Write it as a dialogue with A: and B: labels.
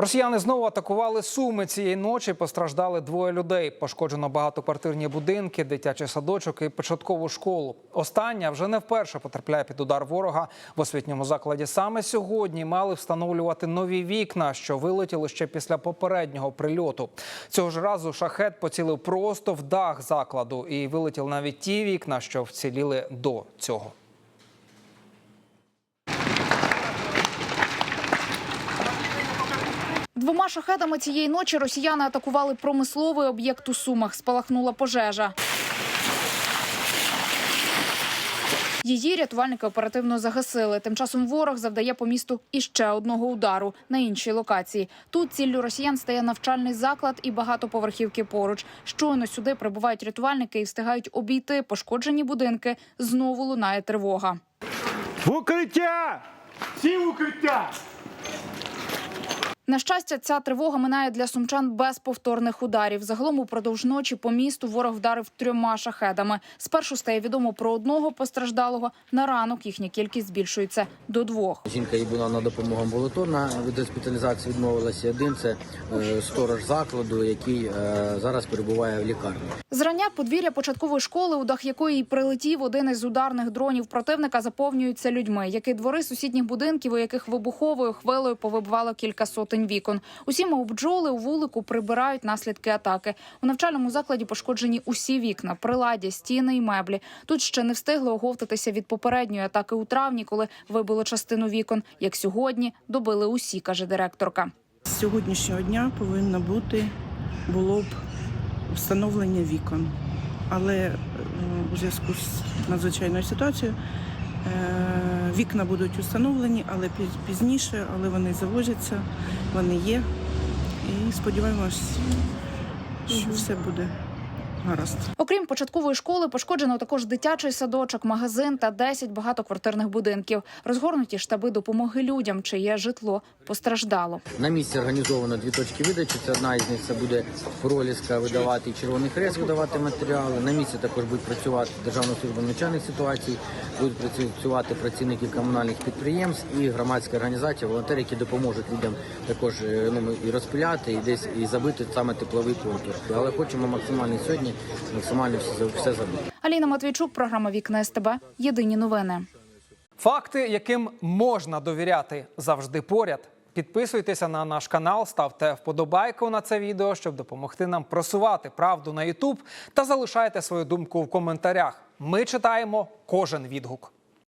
A: Росіяни знову атакували Суми цієї ночі. Постраждали двоє людей. Пошкоджено багатоквартирні будинки, дитячий садочок і початкову школу. Остання вже не вперше потрапляє під удар ворога в освітньому закладі. Саме сьогодні мали встановлювати нові вікна, що вилетіли ще після попереднього прильоту. Цього ж разу шахет поцілив просто в дах закладу і вилетіли навіть ті вікна, що вціліли до цього.
B: Двома шахедами цієї ночі росіяни атакували промисловий об'єкт у Сумах. Спалахнула пожежа. Її рятувальники оперативно загасили. Тим часом ворог завдає по місту іще одного удару на іншій локації. Тут ціллю росіян стає навчальний заклад і багатоповерхівки поруч. Щойно сюди прибувають рятувальники і встигають обійти пошкоджені будинки. Знову лунає тривога.
C: В укриття! Всі в укриття!
B: На щастя, ця тривога минає для сумчан без повторних ударів. Загалом упродовж ночі по місту ворог вдарив трьома шахедами. Спершу стає відомо про одного постраждалого. На ранок їхня кількість збільшується до двох.
D: Жінка їй була на допомогу амбулаторна, від госпіталізації відмовилася один. Це е, сторож закладу, який е, зараз перебуває в лікарні.
B: Зрання подвір'я початкової школи, у дах якої й прилетів один із ударних дронів противника, заповнюються людьми, як і двори сусідніх будинків, у яких вибуховою хвилею повибивало кілька сотень вікон. Усі мов бджоли у вулику прибирають наслідки атаки. У навчальному закладі пошкоджені усі вікна, приладдя, стіни і меблі. Тут ще не встигли оговтатися від попередньої атаки у травні, коли вибило частину вікон. Як сьогодні добили усі, каже директорка.
E: З сьогоднішнього дня повинно бути було б встановлення вікон. Але е, у зв'язку з надзвичайною ситуацією е, вікна будуть установлені, але пізніше, але вони завозяться, вони є. І сподіваємось, що все буде гаразд.
B: Окрім початкової школи, пошкоджено також дитячий садочок, магазин та 10 багатоквартирних будинків. Розгорнуті штаби допомоги людям, чиє житло постраждало.
D: На місці організовано дві точки видачі. Це одна із них це буде Проліска видавати і Червоний Хрест видавати матеріали. На місці також будуть працювати Державна служба надзвичайних ситуацій, будуть працювати працівники комунальних підприємств і громадські організації, волонтери, які допоможуть людям також е, ну, і розпиляти, і десь і забити саме тепловий контур. Але хочемо максимально сьогодні максимально все, все забити.
B: Аліна Матвійчук, програма Вікна СТБ. Єдині новини.
A: Факти, яким можна довіряти, завжди поряд. Підписуйтеся на наш канал, ставте вподобайку на це відео, щоб допомогти нам просувати правду на YouTube та залишайте свою думку в коментарях. Ми читаємо кожен відгук.